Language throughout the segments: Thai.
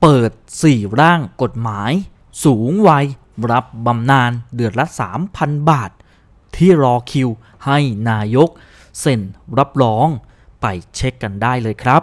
เปิด 4 ร่างกฎหมาย สูงวัย รับบำนาญเดือนละ 3,000 บาท ที่รอคิวให้นายก เซ็นรับรองไปเช็คกันได้เลยครับ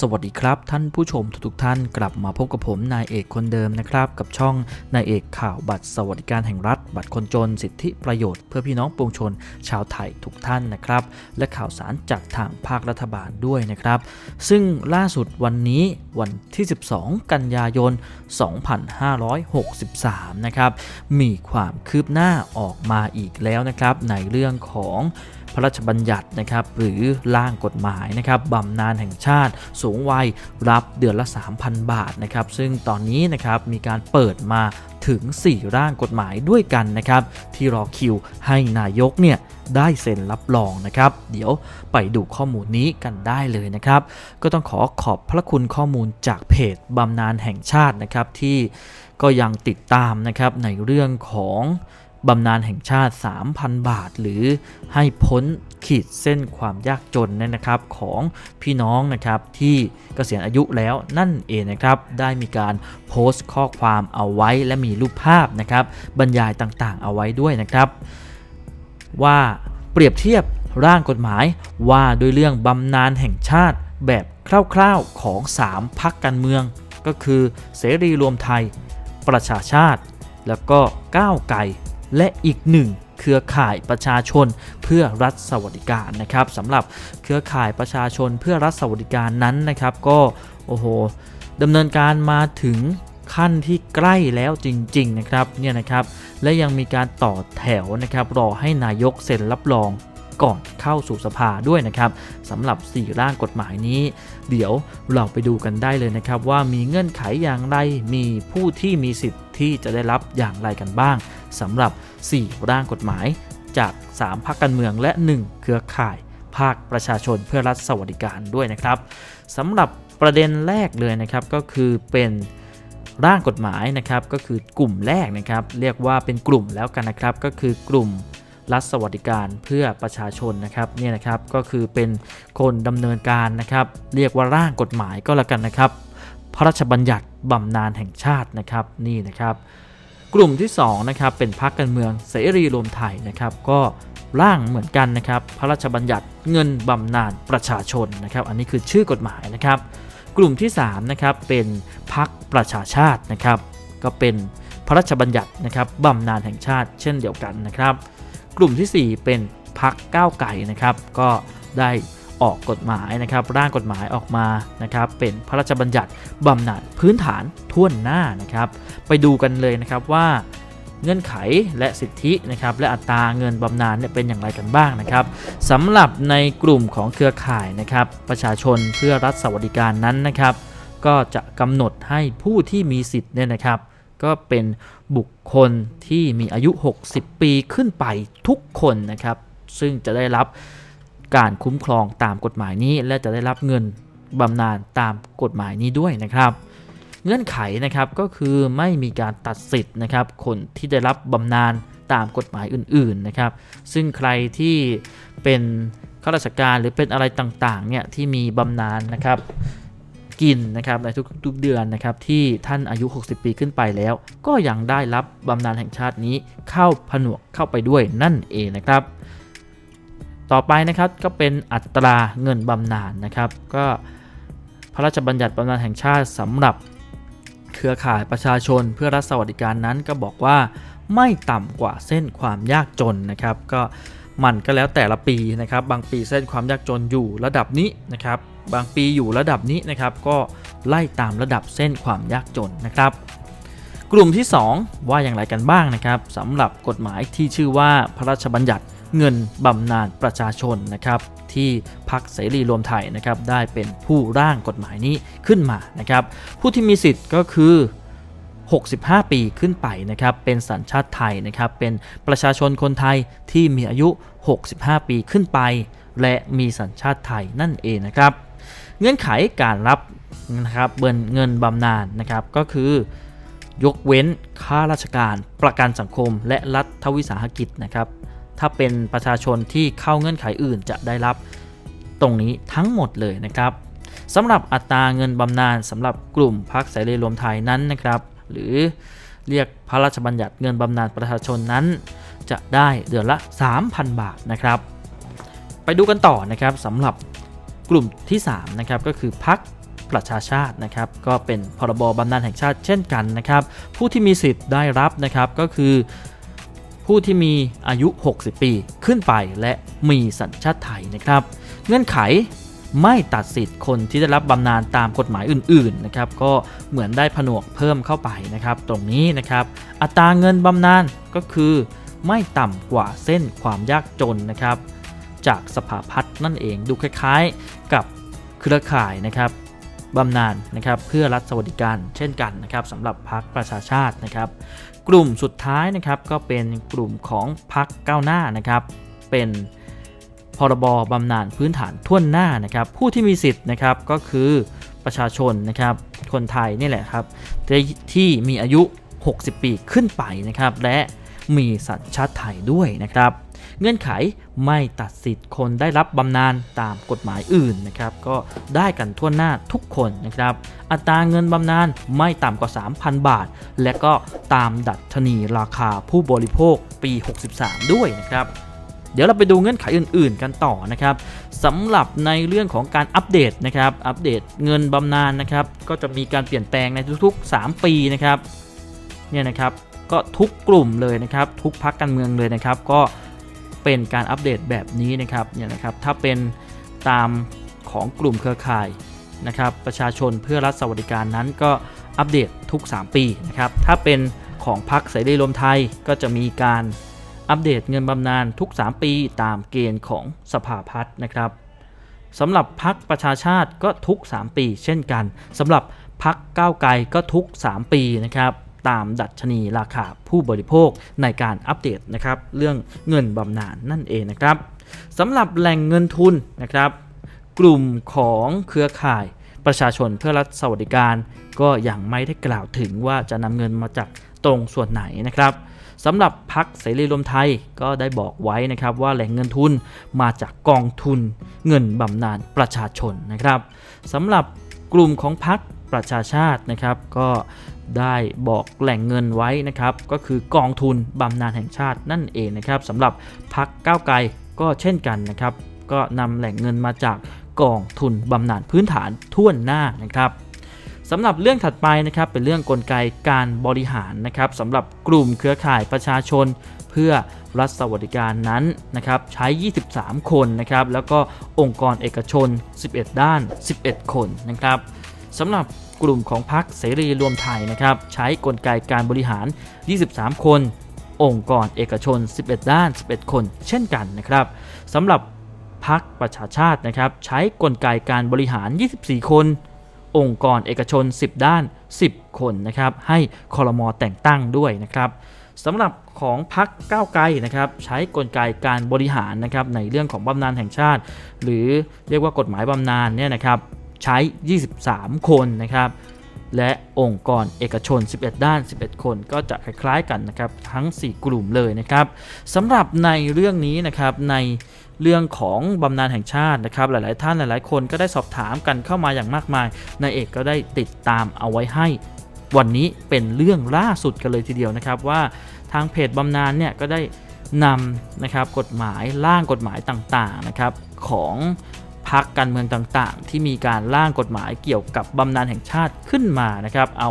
สวัสดีครับ ท่านผู้ชมทุกๆท่านกลับมาพบกับผมนายเอกคนเดิมนะครับ กับช่องนายเอกข่าวบัตรสวัสดิการแห่งรัฐ บัตรคนจนสิทธิประโยชน์เพื่อพี่น้องปวงชนชาวไทยทุกท่านนะครับ และข่าวสารจากทางภาครัฐบาลด้วยนะครับ ซึ่งล่าสุดวันนี้วันที่ 12 กันยายน 2563 นะครับมีความคืบหน้าออกมาอีกแล้วนะครับ ในเรื่องของ พระราชบัญญัตินะครับหรือร่างกฎหมายนะครับบำนาญแห่งชาติ สูงวัยรับเดือนละ 3,000 บาทนะครับซึ่งตอนนี้นะครับมีการเปิดมาถึง 4 ร่างกฎหมายด้วยกันนะครับ ที่รอคิวให้นายกเนี่ยได้เซ็นรับรองนะครับ เดี๋ยวไปดูข้อมูลนี้กันได้เลยนะครับ ก็ต้องขอขอบพระคุณข้อมูลจากเพจบำนาญแห่งชาตินะครับที่ก็ยังติดตามนะครับในเรื่องของ บำนาญแห่งชาติ 3,000 บาท หรือให้พ้นขีดเส้นความยากจนเนยนะครับของพี่น้องนะครับที่เกษียณอายุแล้วนั่นเองนะครับได้มีการโพสต์ข้อความเอาไว้และมีรูปภาพนะครับบรรยายต่างๆ เอาไว้ด้วยนะครับ ว่าเปรียบเทียบร่างกฎหมายว่าโดยเรื่องบำนาญแห่งชาติแบบคร่าวๆของ 3พักการเมือง ก็คือเสรีรวมไทย ประชาชาติ แล้วก็ก้าวไกล และอีกหนึ่งเครือข่ายประชาชนเพื่อรัฐสวัสดิการนะครับสำหรับเครือข่ายประชาชนเพื่อรัฐสวัสดิการนั้นนะครับ ก็โอ้โหดำเนินการมาถึงขั้นที่ใกล้แล้วจริง ๆ นะครับเนี่ยนะครับ และยังมีการต่อแถวนะครับรอให้นายกเซ็นรับรองก่อนเข้าสู่สภาด้วยนะครับสำหรับ 4 ร่างกฎหมายนี้ เดี๋ยวเราไปดูกันได้เลยนะครับ ว่ามีเงื่อนไขอย่างไรมีผู้ที่มีสิทธิ์ที่จะได้รับอย่างไรกันบ้าง สำหรับ 4 ร่างกฎหมาย จาก 3พรรคการเมืองและ 1 เครือข่าย ภาคประชาชนเพื่อรัฐสวัสดิการด้วยนะครับสำหรับประเด็นแรกเลยนะครับก็คือเป็นร่างกฎหมายนะครับก็คือกลุ่มแรกนะครับ เรียกว่าเป็นกลุ่มแล้วกันนะครับ ก็คือกลุ่มรัฐสวัสดิการเพื่อประชาชนนะครับเนี่ยนะครับก็คือเป็นคนดำเนินการนะครับ เรียกว่าร่างกฎหมายก็แล้วกันนะครับ พระราชบัญญัติบำนาญแห่งชาตินะครับนี่นะครับ กลุ่มที่2นะครับเป็นพรรคการเมืองเสรีรวมไทยนะครับก็ร่างเหมือนกันนะครับพระราชบัญญัติเงินบำนาญประชาชนนะครับ อันนี้คือชื่อกฎหมายนะครับ กลุ่มที่3นะครับเป็นพรรคประชาชาตินะครับ ก็เป็นพระราชบัญญัตินะครับบำนาญแห่งชาติเช่นเดียวกันนะครับ กลุ่มทีสี่4 เป็นพรรคก้าวไก่นะครับ ก็ได้ ออกกฎหมายนะครับร่างกฎหมายออกมานะครับเป็นพระราชบัญญัติบำนาญพื้นฐานท่วนหน้านะครับไปดูกันเลยนะครับว่าเงื่อนไขและสิทธินะครับและอัตราเงินบำนาญเนี่ยเป็นอย่างไรกันบ้างนะครับสำหรับในกลุ่มของเครือข่ายนะครับประชาชนเพื่อรัฐสวัสดิการนั้นนะครับ ก็จะกำหนดให้ผู้ที่มีสิทธิ์เนี่ยนะครับ ก็เป็นบุคคลที่มีอายุ 60 ปีขึ้นไปทุกคนนะครับ ซึ่งจะได้รับ การคุ้มครองตามกฎหมายนี้ และจะได้รับเงินบำนาญตามกฎหมายนี้ด้วยนะครับ เงื่อนไขนะครับก็คือไม่มีการตัดสิทธิ์นะครับ คนที่ได้รับบำนาญตามกฎหมายอื่นๆนะครับ ซึ่งใครที่เป็นข้าราชการหรือเป็นอะไรต่างๆเนี่ยที่มีบำนาญนะครับกินนะครับในทุกๆเดือนนะครับที่ท่านอายุ 60 ปีขึ้นไปแล้ว ก็ยังได้รับบำนาญแห่งชาตินี้เข้าผนวกเข้าไปด้วยนั่นเองนะครับ ต่อไปนะครับก็เป็นอัตราเงินบำนาญนะครับ ก็พระราชบัญญัติบำนาญแห่งชาติสำหรับเครือข่ายประชาชนเพื่อรัฐสวัสดิการนั้นก็บอกว่าไม่ต่ำกว่าเส้นความยากจนนะครับ ก็มันก็แล้วแต่ละปีนะครับ บางปีเส้นความยากจนอยู่ระดับนี้นะครับ บางปีอยู่ระดับนี้นะครับ ก็ไล่ตามระดับเส้นความยากจนนะครับ กลุ่มที่ 2 ว่าอย่างไรกันบ้างนะครับสำหรับกฎหมายที่ชื่อว่าพระราชบัญญัติ เงินบำนาญประชาชนนะครับที่พักเสรีรวมไทยนะครับได้เป็นผู้ร่างกฎหมายนี้ขึ้นมานะครับผู้ที่มีสิทธิ์ก็คือ 65 ปีขึ้นไปนะครับเป็นสัญชาติไทยนะครับเป็นประชาชนคนไทยที่มีอายุ 65 ปีขึ้นไป และมีสัญชาติไทยนั่นเองนะครับเงื่อนไขการรับนะครับเบินเงินบำนาญนะครับก็คือยกเว้นข้าราชการประกันสังคมและรัฐวิสาหกิจนะครับ ถ้าเป็นประชาชนที่เข้าเงื่อนไขอื่นจะได้รับตรงนี้ทั้งหมดเลยนะครับสำหรับอัตราเงินบำนาญสำหรับกลุ่มพักเสรีรวมไทยนั้นนะครับ หรือเรียกพระราชบัญญัติเงินบำนาญประชาชนนั้น จะได้เดือนละ 3,000 บาทนะครับ ไปดูกันต่อนะครับสำหรับกลุ่มที่3นะครับก็คือพักประชาชาตินะครับก็เป็นพรบบำนาญแห่งชาติเช่นกันนะครับ ผู้ที่มีสิทธิ์ได้รับนะครับก็คือ ผู้ที่มีอายุ 60 ปีขึ้นไปและมีสัญชาติไทยนะครับ เงื่อนไขไม่ตัดสิทธิ์คนที่ได้รับบำนาญตามกฎหมายอื่นๆนะครับก็เหมือนได้ผนวกเพิ่มเข้าไปนะครับ ตรงนี้นะครับ อัตราเงินบำนาญก็คือไม่ต่ำกว่าเส้นความยากจนนะครับ จากสภาพัฒน์นั่นเองดูคล้ายๆกับเครือข่ายนะครับบำนาญนะครับเพื่อรัฐสวัสดิการเช่นกันนะครับสำหรับพรรคประชาชาตินะครับ กลุ่มสุดท้ายนะครับก็เป็นกลุ่มของพรรคก้าวหน้านะครับ เป็นพรบบำนาญพื้นฐานทั่วนหน้านะครับ ผู้ที่มีสิทธิ์นะครับก็คือประชาชนนะครับคนไทยนี่แหละครับที่มีอายุ 60 ปีขึ้นไปนะครับและ มีสัญชาติไทยด้วยนะครับ เงื่อนไขไม่ตัดสิทธิ์คนได้รับบำนาญตามกฎหมายอื่นนะครับ ก็ได้กันทั่วหน้าทุกคนนะครับ อัตราเงินบำนาญไม่ต่ำกว่า 3,000 บาท และก็ตามดัชนีราคาผู้บริโภคปี 63 ด้วยนะครับเดี๋ยวเราไปดูเงื่อนไขอื่นๆ กันต่อนะครับสำหรับในเรื่องของการอัปเดตนะครับ อัปเดตเงินบำนาญนะครับ ก็จะมีการเปลี่ยนแปลงในทุกๆ 3 ปีนะครับ เนี่ยนะครับก็ทุกกลุ่มเลยนะครับทุกพักการเมืองเลยนะครับก็เป็นการอัปเดตแบบนี้นะครับเนี่ยนะครับถ้าเป็นตามของกลุ่มเครือข่ายนะครับประชาชนเพื่อรัฐสวัสดิการนั้นก็อัปเดตทุก 3 ปีนะครับถ้าเป็นของพักเสรีรวมไทยก็จะมีการอัปเดตเงินบำนาญทุก 3 ปีตามเกณฑ์ของสภาพัฒน์นะครับสำหรับพักประชาชาติก็ทุก 3 ปี เช่นกันสำหรับพักก้าวไกลก็ทุก 3 ปีนะครับ ตามดัชนีราคาผู้บริโภคในการอัปเดตนะครับเรื่องเงินบำนาญนั่นเองนะครับสำหรับแหล่งเงินทุนนะครับ กลุ่มของเครือข่ายประชาชนเพื่อรัฐสวัสดิการ ก็ยังไม่ได้กล่าวถึงว่าจะนำเงินมาจากตรงส่วนไหนนะครับสำหรับพักเสรีรวมไทยก็ได้บอกไว้นะครับว่าแหล่งเงินทุนมาจากกองทุนเงินบำนาญประชาชนนะครับสำหรับกลุ่มของพัก ประชาชาตินะครับก็ได้บอกแหล่งเงินไว้นะครับก็คือกองทุนบำนาญแห่งชาตินั่นเองนะครับสำหรับพักก้าวไกลก็เช่นกันนะครับ ก็นำแหล่งเงินมาจากกองทุนบำนาญพื้นฐานท่วนหน้านะครับสำหรับเรื่องถัดไปนะครับเป็นเรื่องกลไกการบริหารนะครับสำหรับกลุ่มเครือข่ายประชาชน เพื่อรัฐสวัสดิการนั้นนะครับใช้ 23 คนนะครับแล้วก็องค์กรเอกชน 11 ด้าน 11 คนนะครับ สำหรับกลุ่มของพรรคเสรีรวมไทยนะครับใช้กลไกการบริหาร 23 คน องค์กรเอกชน 11 ด้าน 11 คน เช่นกันนะครับสำหรับพรรคประชาชาตินะครับใช้กลไกการบริหาร 24 คน องค์กรเอกชน 10 ด้าน 10 คนนะครับให้คอรมอแต่งตั้งด้วยนะครับสำหรับของพักก้าวไกลนะครับใช้กลไกการบริหารนะครับในเรื่องของบำนาญแห่งชาติ หรือเรียกว่ากฎหมายบำนาญเนี่ยนะครับ ใช้ 23 คนนะครับ และองค์กรเอกชน 11 ด้าน 11 คนก็จะคล้ายๆกันนะครับ ทั้ง 4 กลุ่มเลยนะครับสำหรับในเรื่องนี้นะครับในเรื่องของบำนาญแห่งชาตินะครับ หลาย ๆ ท่านหลาย ๆ คนก็ได้สอบถามกันเข้ามาอย่างมากมายนายเอกก็ได้ติดตามเอาไว้ให้ วันนี้เป็นเรื่องล่าสุดกันเลยทีเดียวนะครับ ว่าทางเพจบำนาญเนี่ยก็ได้นำนะครับกฎหมายร่างกฎหมายต่าง ๆ นะครับของ พรรคการเมืองต่างๆ ที่มีการร่างกฎหมายเกี่ยวกับบำนาญแห่งชาติขึ้นมานะครับเอา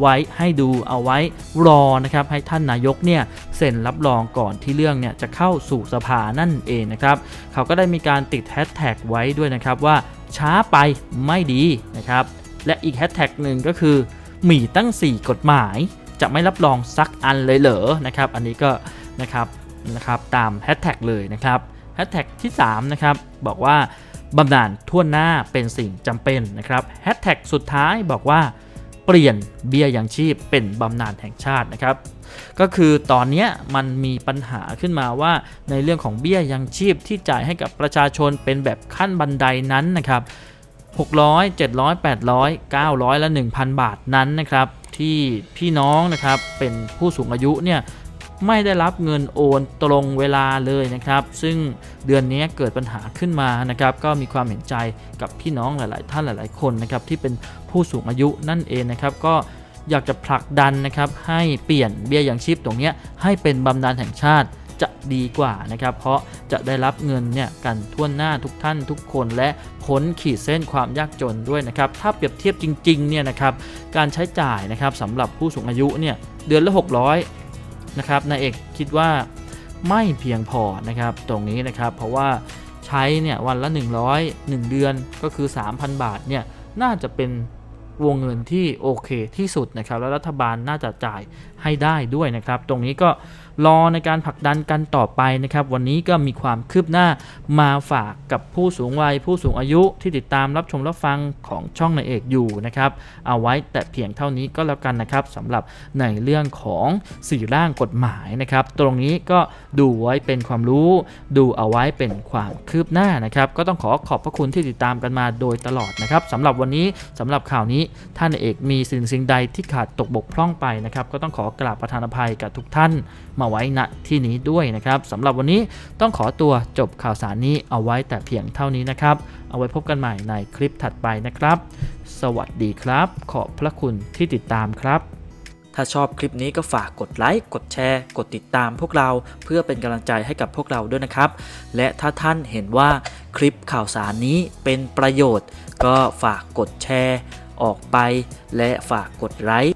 ไว้ให้ดูเอาไว้รอนะครับให้ท่านนายกเนี่ยเซ็นรับรองก่อนที่เรื่องเนี่ยจะเข้าสู่สภานั่นเองนะครับเขาก็ได้มีการติดแฮชแท็กไว้ด้วยนะครับว่าช้าไปไม่ดีนะครับและอีกแฮชแท็กหนึ่งก็คือมีตั้ง 4 กฎหมายจะไม่รับรองสักอันเลยเหรอนะครับอันนี้ก็นะครับนะครับตามแฮชแท็กเลยนะครับแฮชแท็กที่3นะครับบอกว่า บำนาญทั่วหน้าเป็นสิ่งจำเป็นนะครับแฮชแท็กสุดท้ายบอกว่าเปลี่ยนเบี้ยยังชีพเป็นบำนาญแห่งชาตินะครับ ก็คือตอนนี้มันมีปัญหาขึ้นมาว่าในเรื่องของเบี้ยยังชีพที่จ่ายให้กับประชาชนเป็นแบบขั้นบันไดนั้นนะครับ600 700 800 900 และ 1,000 บาทนั้นนะครับ ที่พี่น้องนะครับเป็นผู้สูงอายุเนี่ย ไม่ได้รับเงินโอนตรงเวลาเลยนะครับ ซึ่งเดือนนี้เกิดปัญหาขึ้นมานะครับ ก็มีความเห็นใจกับพี่น้องหลาย ๆ ท่านหลาย ๆ คนนะครับที่เป็นผู้สูงอายุนั่นเองนะครับ ก็อยากจะผลักดันนะครับให้เปลี่ยนเบี้ยยังชีพตรงนี้ให้เป็นบำนาญแห่งชาติจะดีกว่านะครับ เพราะจะได้รับเงินเนี่ยกันทั่วหน้าทุกท่านทุกคนและพ้นขีดเส้นความยากจนด้วยนะครับ ถ้าเปรียบเทียบจริง ๆ เนี่ยนะครับ การใช้จ่ายนะครับสำหรับผู้สูงอายุเนี่ยเดือนละ 600 นะครับนายเอกคิดว่าไม่เพียงพอนะครับตรงนี้นะครับ เพราะว่าใช้เนี่ยวันละ 100 1 เดือนก็คือ 3,000 บาทเนี่ยน่าจะเป็นวงเงินที่โอเคที่สุดนะครับ แล้วรัฐบาลน่าจะจ่ายให้ได้ด้วยนะครับ ตรงนี้ก็รอในการผลักดันกันต่อไปนะครับ วันนี้ก็มีความคืบหน้ามาฝากกับผู้สูงวัย ผู้สูงอายุที่ติดตามรับชมรับฟังของช่องนายเอกอยู่นะครับ เอาไว้แต่เพียงเท่านี้ก็แล้วกันนะครับสำหรับในเรื่องของสี่ร่างกฎหมายนะครับ ตรงนี้ก็ดูไว้เป็นความรู้ ดูเอาไว้เป็นความคืบหน้านะครับ ก็ต้องขอขอบพระคุณที่ติดตามกันมาโดยตลอดนะครับสำหรับวันนี้สำหรับข่าวนี้ท่านเอกมีสิ่งสิ่งใดที่ขาดตกบกพร่องไปนะครับ ก็ต้องขอกราบประธานอภัยกับทุกท่านมาไว้ณที่นี้ด้วยนะครับสำหรับวันนี้ต้องขอตัวจบข่าวสารนี้เอาไว้แต่เพียงเท่านี้นะครับ เอาไว้พบกันใหม่ในคลิปถัดไปนะครับ สวัสดีครับ ขอบพระคุณที่ติดตามครับ ถ้าชอบคลิปนี้ก็ฝากกดไลค์กดแชร์ กดติดตามพวกเราเพื่อเป็นกำลังใจให้กับพวกเราด้วยนะครับ และถ้าท่านเห็นว่าคลิปข่าวสารนี้เป็นประโยชน์ ก็ฝากกดแชร์ออกไป และฝากกดไลค์